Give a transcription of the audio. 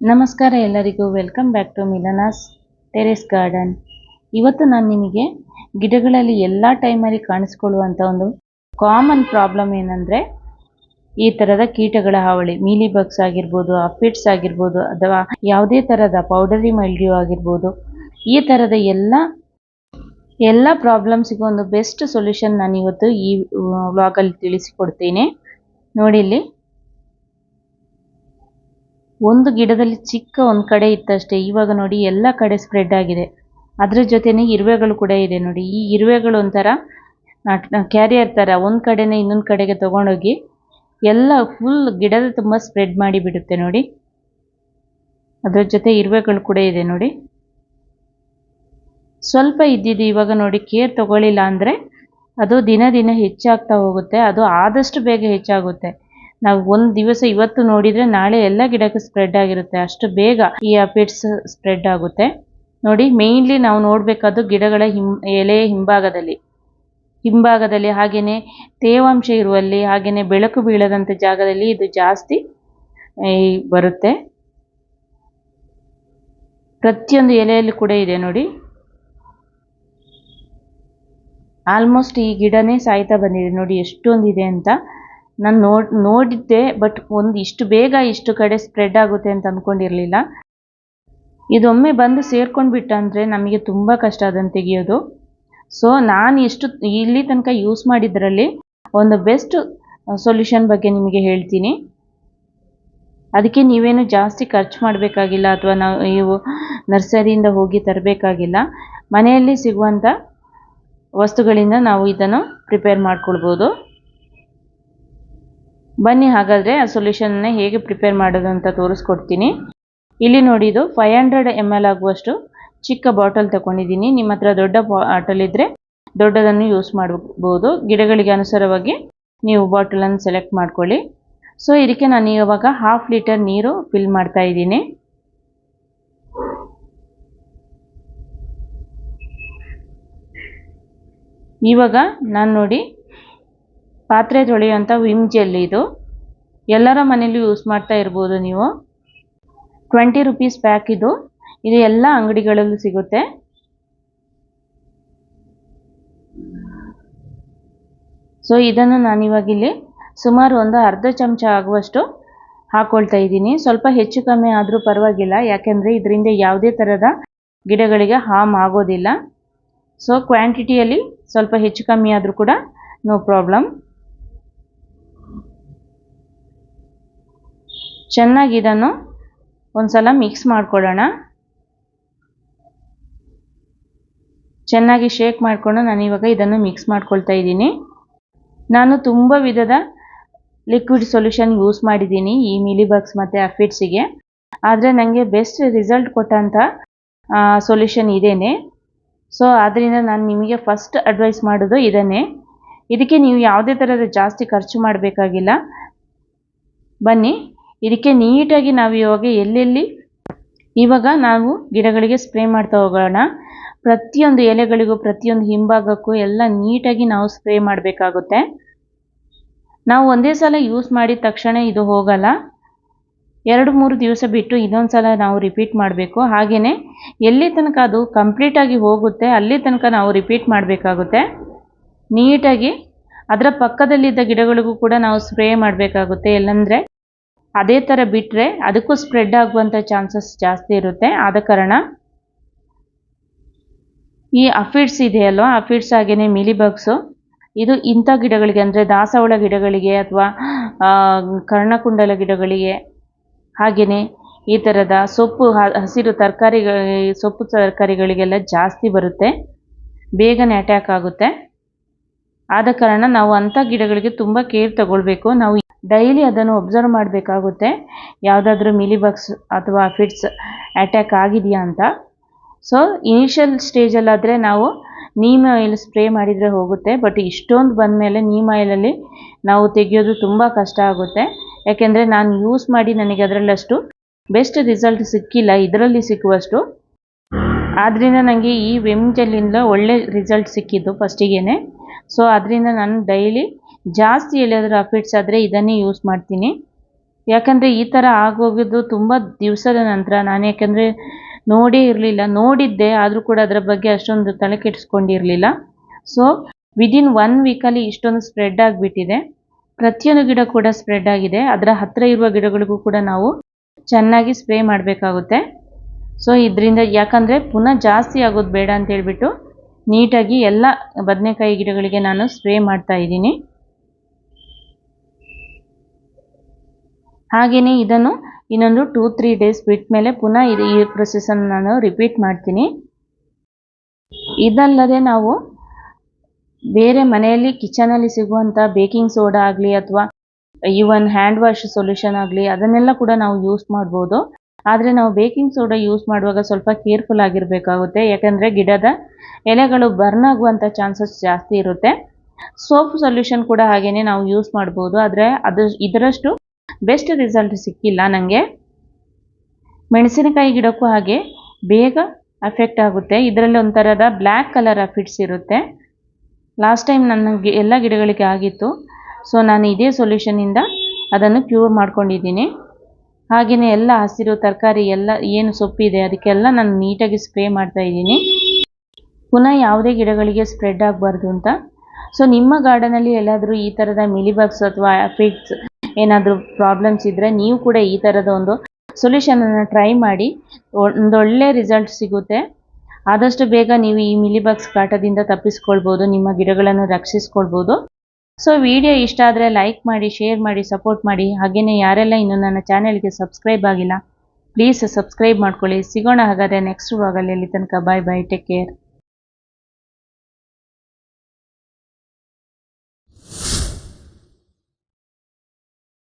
ನಮಸ್ಕಾರ ಎಲ್ಲರಿಗೂ. Welcome back to Milana's terrace garden ಇವತ್ತು ನಾನು ನಿಮಗೆ ಗಿಡಗಳಲ್ಲಿ ಎಲ್ಲ ಟೈಮಲ್ಲಿ ಕಾಣಿಸ್ಕೊಳ್ಳುವಂಥ ಒಂದು ಕಾಮನ್ ಪ್ರಾಬ್ಲಮ್ ಏನಂದರೆ ಈ ಥರದ ಕೀಟಗಳ ಹಾವಳಿ. ಮೀಲಿ ಬಗ್ಸ್ ಆಗಿರ್ಬೋದು ಅಫಿಡ್ಸ್ ಆಗಿರ್ಬೋದು, ಅಥವಾ ಯಾವುದೇ ಥರದ ಪೌಡರಿ ಮೈಲ್ಡ್ಯೂ ಆಗಿರ್ಬೋದು. ಈ ಥರದ ಎಲ್ಲ ಎಲ್ಲ ಪ್ರಾಬ್ಲಮ್ಸಿಗೂ ಒಂದು ಬೆಸ್ಟ್ ಸೊಲ್ಯೂಷನ್ ನಾನು ಇವತ್ತು ಈ ವ್ಲಾಗಲ್ಲಿ ತಿಳಿಸಿಕೊಡ್ತೇನೆ. ನೋಡಿ ಇಲ್ಲಿ. ಒಂದು ಗಿಡದಲ್ಲಿ ಚಿಕ್ಕ ಒಂದು ಕಡೆ ಇತ್ತಷ್ಟೇ, ಇವಾಗ ನೋಡಿ ಎಲ್ಲ ಕಡೆ ಸ್ಪ್ರೆಡ್ ಆಗಿದೆ. ಅದ್ರ ಜೊತೆನೆ ಇರುವೆಗಳು ಕೂಡ ಇದೆ ನೋಡಿ. ಈ ಇರುವೆಗಳು ಒಂಥರ ಕ್ಯಾರಿಯರ್ ಥರ ಒಂದು ಕಡೆನೇ ಇನ್ನೊಂದು ಕಡೆಗೆ ತಗೊಂಡೋಗಿ ಎಲ್ಲ ಫುಲ್ ಗಿಡದ ತುಂಬ ಸ್ಪ್ರೆಡ್ ಮಾಡಿ ಬಿಡುತ್ತೆ ನೋಡಿ. ಅದ್ರ ಜೊತೆ ಇರುವೆಗಳು ಕೂಡ ಇದೆ ನೋಡಿ. ಸ್ವಲ್ಪ ಇದ್ದಿದ್ದು ಇವಾಗ ನೋಡಿ ಕೇರ್ ತಗೊಳ್ಳಿಲ್ಲ ಅಂದರೆ ಅದು ದಿನ ದಿನ ಹೆಚ್ಚಾಗ್ತಾ ಹೋಗುತ್ತೆ. ಅದು ಆದಷ್ಟು ಬೇಗ ಹೆಚ್ಚಾಗುತ್ತೆ. ನಾವು ಒಂದು ದಿವಸ ಇವತ್ತು ನೋಡಿದರೆ ನಾಳೆ ಎಲ್ಲ ಗಿಡಕ್ಕೆ ಸ್ಪ್ರೆಡ್ ಆಗಿರುತ್ತೆ. ಅಷ್ಟು ಬೇಗ ಈ ಅಪಿಡ್ಸ್ ಸ್ಪ್ರೆಡ್ ಆಗುತ್ತೆ. ನೋಡಿ ಮೇಯ್ನ್ಲಿ ನಾವು ನೋಡಬೇಕಾದ್ದು ಗಿಡಗಳ ಹಿಂ ಎಲೆ ಹಿಂಭಾಗದಲ್ಲಿ. ಹಿಂಭಾಗದಲ್ಲಿ ಹಾಗೆಯೇ ತೇವಾಂಶ ಇರುವಲ್ಲಿ ಹಾಗೆಯೇ ಬೆಳಕು ಬೀಳದಂಥ ಜಾಗದಲ್ಲಿ ಇದು ಜಾಸ್ತಿ ಬರುತ್ತೆ. ಪ್ರತಿಯೊಂದು ಎಲೆಯಲ್ಲಿ ಕೂಡ ಇದೆ ನೋಡಿ. ಆಲ್ಮೋಸ್ಟ್ ಈ ಗಿಡನೇ ಸಾಯ್ತಾ ಬಂದಿದೆ ನೋಡಿ, ಎಷ್ಟೊಂದಿದೆ ಅಂತ. ನಾನು ನೋಡ್, ನೋಡಿದ್ದೆ ಬಟ್ ಒಂದು ಇಷ್ಟು ಬೇಗ ಇಷ್ಟು ಕಡೆ ಸ್ಪ್ರೆಡ್ ಆಗುತ್ತೆ ಅಂತ ಅಂದ್ಕೊಂಡಿರಲಿಲ್ಲ ಇದೊಮ್ಮೆ ಬಂದು ಸೇರ್ಕೊಂಡು ಬಿಟ್ಟಂದರೆ ನಮಗೆ ತುಂಬ ಕಷ್ಟ ಅದನ್ನು ತೆಗೆಯೋದು. ಸೊ ನಾನು ಎಷ್ಟು ಇಲ್ಲಿ ತನಕ ಯೂಸ್ ಮಾಡಿದ್ರಲ್ಲಿ ಒಂದು ಬೆಸ್ಟ್ ಸೊಲ್ಯೂಷನ್ ಬಗ್ಗೆ ನಿಮಗೆ ಹೇಳ್ತೀನಿ. ಅದಕ್ಕೆ ನೀವೇನು ಜಾಸ್ತಿ ಖರ್ಚು ಮಾಡಬೇಕಾಗಿಲ್ಲ ಅಥವಾ ನಾವು ನೀವು ನರ್ಸರಿಯಿಂದ ಹೋಗಿ ತರಬೇಕಾಗಿಲ್ಲ. ಮನೆಯಲ್ಲಿ ಸಿಗುವಂಥ ವಸ್ತುಗಳಿಂದ ನಾವು ಇದನ್ನು ಪ್ರಿಪೇರ್ ಮಾಡ್ಕೊಳ್ಬೋದು. ಬನ್ನಿ ಹಾಗಾದರೆ ಆ ಸೊಲ್ಯೂಷನ್ನ ಹೇಗೆ ಪ್ರಿಪೇರ್ ಮಾಡೋದು ಅಂತ ತೋರಿಸ್ಕೊಡ್ತೀನಿ. ಇಲ್ಲಿ ನೋಡಿ ಇದು ಫೈವ್ ಹಂಡ್ರೆಡ್ ಎಂ ಎಲ್ ಆಗುವಷ್ಟು ಚಿಕ್ಕ ಬಾಟಲ್ ತಗೊಂಡಿದ್ದೀನಿ. ನಿಮ್ಮ ಹತ್ರ ದೊಡ್ಡ ಬಾಟಲ್ ಇದ್ದರೆ ದೊಡ್ಡದನ್ನು ಯೂಸ್ ಮಾಡಬಹುದು ಗಿಡಗಳಿಗೆ ಅನುಸಾರವಾಗಿ ನೀವು ಬಾಟಲನ್ನು ಸೆಲೆಕ್ಟ್ ಮಾಡ್ಕೊಳ್ಳಿ. ಸೊ ಇದಕ್ಕೆ ನಾನು ಇವಾಗ ಹಾಫ್ ಲೀಟರ್ ನೀರು ಫಿಲ್ ಮಾಡ್ತಾ ಇದ್ದೀನಿ. ಇವಾಗ ನಾನು ನೋಡಿ ಪಾತ್ರೆ ತೊಳೆಯುವಂಥ ವಿಮ್ ಜೆಲ್ ಇದು. ಎಲ್ಲರ ಮನೇಲಿ ಯೂಸ್ ಮಾಡ್ತಾ ಇರ್ಬೋದು ನೀವು. ಟ್ವೆಂಟಿ ರುಪೀಸ್ ಪ್ಯಾಕ್ ಇದು. ಇದು ಎಲ್ಲ ಅಂಗಡಿಗಳಲ್ಲೂ ಸಿಗುತ್ತೆ. ಸೊ ಇದನ್ನು ನಾನಿವಾಗ ಇಲ್ಲಿ ಸುಮಾರು ಒಂದು ಅರ್ಧ ಚಮಚ ಆಗುವಷ್ಟು ಹಾಕ್ಕೊಳ್ತಾ ಇದ್ದೀನಿ. ಸ್ವಲ್ಪ ಹೆಚ್ಚು ಕಮ್ಮಿ ಆದರೂ ಪರವಾಗಿಲ್ಲ. ಯಾಕೆಂದರೆ ಇದರಿಂದ ಯಾವುದೇ ಥರದ ಗಿಡಗಳಿಗೆ ಹಾಮ್ ಆಗೋದಿಲ್ಲ. ಸೊ ಕ್ವಾಂಟಿಟಿಯಲ್ಲಿ ಸ್ವಲ್ಪ ಹೆಚ್ಚು ಕಮ್ಮಿ ಆದರೂ ಕೂಡ ನೋ ಪ್ರಾಬ್ಲಮ್ ಚೆನ್ನಾಗಿ ಇದನ್ನು ಒಂದ್ಸಲ ಮಿಕ್ಸ್ ಮಾಡ್ಕೊಳ್ಳೋಣ. ಚೆನ್ನಾಗಿ ಶೇಕ್ ಮಾಡಿಕೊಂಡು ನಾನು ಇವಾಗ ಇದನ್ನು ಮಿಕ್ಸ್ ಮಾಡ್ಕೊಳ್ತಾ ಇದ್ದೀನಿ. ನಾನು ತುಂಬ ವಿಧದ ಲಿಕ್ವಿಡ್ ಸೊಲ್ಯೂಷನ್ ಯೂಸ್ ಮಾಡಿದ್ದೀನಿ ಈ ಮಿಲಿಬಗ್ಸ್ ಮತ್ತು ಅಫಿಡ್ಸಿಗೆ ಆದರೆ ನನಗೆ ಬೆಸ್ಟ್ ರಿಸಲ್ಟ್ ಕೊಟ್ಟಂಥ ಸೊಲ್ಯೂಷನ್ ಇದೇನೆ. ಸೊ ಆದ್ದರಿಂದ ನಾನು ನಿಮಗೆ ಫಸ್ಟ್ ಅಡ್ವೈಸ್ ಮಾಡೋದು ಇದನ್ನೇ. ಇದಕ್ಕೆ ನೀವು ಯಾವುದೇ ಥರದ ಜಾಸ್ತಿ ಖರ್ಚು ಮಾಡಬೇಕಾಗಿಲ್ಲ. ಬನ್ನಿ. ಇದಕ್ಕೆ ನೀಟಾಗಿ ನಾವು ಇವಾಗ ಎಲ್ಲೆಲ್ಲಿ ಇವಾಗ ನಾವು ಗಿಡಗಳಿಗೆ ಸ್ಪ್ರೇ ಮಾಡ್ತಾ ಹೋಗೋಣ. ಪ್ರತಿಯೊಂದು ಎಲೆಗಳಿಗೂ, ಪ್ರತಿಯೊಂದು ಹಿಂಭಾಗಕ್ಕೂ ಎಲ್ಲ ನೀಟಾಗಿ ನಾವು ಸ್ಪ್ರೇ ಮಾಡಬೇಕಾಗುತ್ತೆ. ನಾವು ಒಂದೇ ಸಲ ಯೂಸ್ ಮಾಡಿದ ತಕ್ಷಣ ಇದು ಹೋಗಲ್ಲ. ಎರಡು, ಮೂರು ದಿವಸ ಬಿಟ್ಟು ಇನ್ನೊಂದು ಸಲ ನಾವು ರಿಪೀಟ್ ಮಾಡಬೇಕು. ಹಾಗೆಯೇ ಎಲ್ಲಿ ತನಕ ಅದು ಕಂಪ್ಲೀಟಾಗಿ ಹೋಗುತ್ತೆ, ಅಲ್ಲಿ ತನಕ ನಾವು ರಿಪೀಟ್ ಮಾಡಬೇಕಾಗುತ್ತೆ. ನೀಟಾಗಿ ಅದರ ಪಕ್ಕದಲ್ಲಿದ್ದ ಗಿಡಗಳಿಗೂ ಕೂಡ ನಾವು ಸ್ಪ್ರೇ ಮಾಡಬೇಕಾಗುತ್ತೆ. ಎಲ್ಲಂದರೆ ಅದೇ ಥರ ಬಿಟ್ಟರೆ ಅದಕ್ಕೂ ಸ್ಪ್ರೆಡ್ ಆಗುವಂಥ ಚಾನ್ಸಸ್ ಜಾಸ್ತಿ ಇರುತ್ತೆ. ಆದ ಕಾರಣ ಈ ಅಫಿಡ್ಸ್ ಇದೆಯಲ್ವ ಅಫಿಡ್ಸ್ ಹಾಗೆಯೇ ಮಿಲಿಬಗ್ಸು ಇದು ಇಂಥ ಗಿಡಗಳಿಗೆ ಅಂದರೆ ದಾಸವಾಳ ಗಿಡಗಳಿಗೆ ಅಥವಾ ಕರ್ಣಕುಂಡಲ ಗಿಡಗಳಿಗೆ ಹಾಗೆಯೇ ಈ ಥರದ ಸೊಪ್ಪು ಹಸಿರು ತರಕಾರಿ ಸೊಪ್ಪು ತರಕಾರಿಗಳಿಗೆಲ್ಲ ಜಾಸ್ತಿ ಬರುತ್ತೆ. ಬೇಗನೆ ಅಟ್ಯಾಕ್ ಆಗುತ್ತೆ. ಆದ ಕಾರಣ ನಾವು ಅಂಥ ಗಿಡಗಳಿಗೆ ತುಂಬ ಕೇರ್ ತಗೊಳ್ಬೇಕು. ನಾವು ಡೈಲಿ ಅದನ್ನು ಒಬ್ಸರ್ವ್ ಮಾಡಬೇಕಾಗುತ್ತೆ. ಯಾವುದಾದ್ರೂ ಮಿಲಿಬಗ್ಸ್ ಅಥವಾ ಫಿಟ್ಸ್ ಅಟ್ಯಾಕ್ ಆಗಿದೆಯಾ ಅಂತ. ಸೊ ಇನಿಷಿಯಲ್ ಸ್ಟೇಜಲ್ಲಾದರೆ ನಾವು ನೀಮ್ ಆಯಿಲ್ ಸ್ಪ್ರೇ ಮಾಡಿದರೆ ಹೋಗುತ್ತೆ. ಬಟ್ ಇಷ್ಟೊಂದು ಬಂದಮೇಲೆ ನೀಮ್ ಆಯಿಲಲ್ಲಿ ನಾವು ತೆಗೆಯೋದು ತುಂಬ ಕಷ್ಟ ಆಗುತ್ತೆ. ಯಾಕೆಂದರೆ ನಾನು ಯೂಸ್ ಮಾಡಿ ನನಗೆ ಅದರಲ್ಲಷ್ಟು ಬೆಸ್ಟ್ ರಿಸಲ್ಟ್ ಸಿಕ್ಕಿಲ್ಲ. ಇದರಲ್ಲಿ ಸಿಕ್ಕುವಷ್ಟು. ಆದ್ದರಿಂದ ನನಗೆ ಈ ವಿಮ್ ಜೆಲ್ಲಿಂದ ಒಳ್ಳೆ ರಿಸಲ್ಟ್ ಸಿಕ್ಕಿದ್ದು ಫಸ್ಟಿಗೆ ಸೊ ಅದರಿಂದ ನಾನು ಡೈಲಿ ಜಾಸ್ತಿ ಎಲ್ಲಿಯಾದರೂ ಅಫಿಟ್ಸ್ ಆದರೆ ಇದನ್ನೇ ಯೂಸ್ ಮಾಡ್ತೀನಿ. ಯಾಕಂದರೆ ಈ ಥರ ಆಗೋಗಿದ್ದು ತುಂಬ ದಿವಸದ ನಂತರ, ನಾನು ಯಾಕಂದರೆ ನೋಡೇ ಇರಲಿಲ್ಲ, ನೋಡಿದ್ದೆ, ಆದರೂ ಕೂಡ ಅದರ ಬಗ್ಗೆ ಅಷ್ಟೊಂದು ತಲೆ ಕೆಡಿಸ್ಕೊಂಡಿರಲಿಲ್ಲ. ಸೊ ವಿದಿನ್ ಒನ್ ವೀಕಲ್ಲಿ ಇಷ್ಟೊಂದು ಸ್ಪ್ರೆಡ್ ಆಗಿಬಿಟ್ಟಿದೆ. ಪ್ರತಿಯೊಂದು ಗಿಡ ಕೂಡ ಸ್ಪ್ರೆಡ್ ಆಗಿದೆ. ಅದರ ಹತ್ತಿರ ಇರುವ ಗಿಡಗಳಿಗೂ ಕೂಡ ನಾವು ಚೆನ್ನಾಗಿ ಸ್ಪ್ರೇ ಮಾಡಬೇಕಾಗುತ್ತೆ. ಸೊ ಇದರಿಂದ ಯಾಕಂದರೆ ಪುನಃ ಜಾಸ್ತಿ ಆಗೋದು ಬೇಡ ಅಂತ ಹೇಳ್ಬಿಟ್ಟು ನೀಟಾಗಿ ಎಲ್ಲ ಬದನೆಕಾಯಿ ಗಿಡಗಳಿಗೆ ನಾನು ಸ್ಪ್ರೇ ಮಾಡ್ತಾ ಇದ್ದೀನಿ. ಹಾಗೆಯೇ ಇದನ್ನು ಇನ್ನೊಂದು ಟೂ, ತ್ರೀ ಡೇಸ್ ಬಿಟ್ಟ ಮೇಲೆ ಪುನಃ ಇದು ಈ ಪ್ರೊಸೆಸನ್ನು ನಾನು ರಿಪೀಟ್ ಮಾಡ್ತೀನಿ. ಇದಲ್ಲದೆ ನಾವು ಬೇರೆ ಮನೆಯಲ್ಲಿ ಕಿಚನಲ್ಲಿ ಸಿಗುವಂಥ ಬೇಕಿಂಗ್ ಸೋಡಾ ಆಗಲಿ ಅಥವಾ ಈವನ್ ಹ್ಯಾಂಡ್ ವಾಶ್ ಸೊಲ್ಯೂಷನ್ ಆಗಲಿ ಅದನ್ನೆಲ್ಲ ಕೂಡ ನಾವು ಯೂಸ್ ಮಾಡ್ಬೋದು. ಆದರೆ ನಾವು ಬೇಕಿಂಗ್ ಸೋಡಾ ಯೂಸ್ ಮಾಡುವಾಗ ಸ್ವಲ್ಪ ಕೇರ್ಫುಲ್ ಆಗಿರಬೇಕಾಗುತ್ತೆ. ಯಾಕಂದರೆ ಗಿಡದ ಎಲೆಗಳು ಬರ್ನ್ ಆಗುವಂಥ ಚಾನ್ಸಸ್ ಜಾಸ್ತಿ ಇರುತ್ತೆ. ಸೋಪ್ ಸೊಲ್ಯೂಷನ್ ಕೂಡ ಹಾಗೆಯೇ ನಾವು ಯೂಸ್ ಮಾಡ್ಬೋದು. ಆದರೆ ಅದು ಇದರಷ್ಟು ಬೆಸ್ಟ್ ರಿಸಲ್ಟ್ ಸಿಕ್ಕಿಲ್ಲ ನನಗೆ ಮೆಣಸಿನಕಾಯಿ ಗಿಡಕ್ಕೂ ಹಾಗೆ ಬೇಗ ಅಫೆಕ್ಟ್ ಆಗುತ್ತೆ. ಇದರಲ್ಲಿ ಒಂಥರದ ಬ್ಲ್ಯಾಕ್ ಕಲರ್ ಅಫಿಟ್ಸ್ ಇರುತ್ತೆ. ಲಾಸ್ಟ್ ಟೈಮ್ ನನ್ನ ಎಲ್ಲ ಗಿಡಗಳಿಗೆ ಆಗಿತ್ತು. ಸೊ ನಾನು ಇದೇ ಸೊಲ್ಯೂಷನಿಂದ ಅದನ್ನು ಕ್ಯೂರ್ ಮಾಡ್ಕೊಂಡಿದ್ದೀನಿ. ಹಾಗೆಯೇ ಎಲ್ಲ ಹಸಿರು, ತರಕಾರಿ ಎಲ್ಲ ಏನು ಸೊಪ್ಪಿದೆ ಅದಕ್ಕೆಲ್ಲ ನಾನು ನೀಟಾಗಿ ಸ್ಪ್ರೇ ಮಾಡ್ತಾ ಇದ್ದೀನಿ. ಪುನಃ ಯಾವುದೇ ಗಿಡಗಳಿಗೆ ಸ್ಪ್ರೆಡ್ ಆಗಬಾರ್ದು ಅಂತ. ಸೊ ನಿಮ್ಮ ಗಾರ್ಡನಲ್ಲಿ ಎಲ್ಲಾದರೂ ಈ ಥರದ ಮಿಲಿಬಗ್ಸ್ ಅಥವಾ ಫಿಟ್ಸ್ ಏನಾದರೂ ಪ್ರಾಬ್ಲಮ್ಸ್ ಇದ್ದರೆ ನೀವು ಕೂಡ ಈ ಥರದ ಒಂದು ಸೊಲ್ಯೂಷನನ್ನು ಟ್ರೈ ಮಾಡಿ. ಒಂದೊಳ್ಳೆ ರಿಸಲ್ಟ್ ಸಿಗುತ್ತೆ. ಆದಷ್ಟು ಬೇಗ ನೀವು ಈ ಮಿಲಿಬಗ್ಸ್ ಕಾಟದಿಂದ ತಪ್ಪಿಸ್ಕೊಳ್ಬೋದು, ನಿಮ್ಮ ಗಿಡಗಳನ್ನು ರಕ್ಷಿಸ್ಕೊಳ್ಬೋದು. ಸೊ ವಿಡಿಯೋ ಇಷ್ಟ ಆದರೆ ಲೈಕ್ ಮಾಡಿ ಶೇರ್ ಮಾಡಿ ಸಪೋರ್ಟ್ ಮಾಡಿ. ಹಾಗೆಯೇ ಯಾರೆಲ್ಲ ಇನ್ನೂ ನನ್ನ ಚಾನೆಲ್ಗೆ ಸಬ್ಸ್ಕ್ರೈಬ್ ಆಗಿಲ್ಲ ಪ್ಲೀಸ್ ಸಬ್ಸ್ಕ್ರೈಬ್ ಮಾಡ್ಕೊಳ್ಳಿ. ಸಿಗೋಣ ಹಾಗಾದರೆ ನೆಕ್ಸ್ಟ್ ವ್ಲಾಗಲ್ಲಿ ಅಲ್ಲಿ ತನಕ ಬಾಯ್ ಬಾಯ್ ಟೇಕ್ ಕೇರ್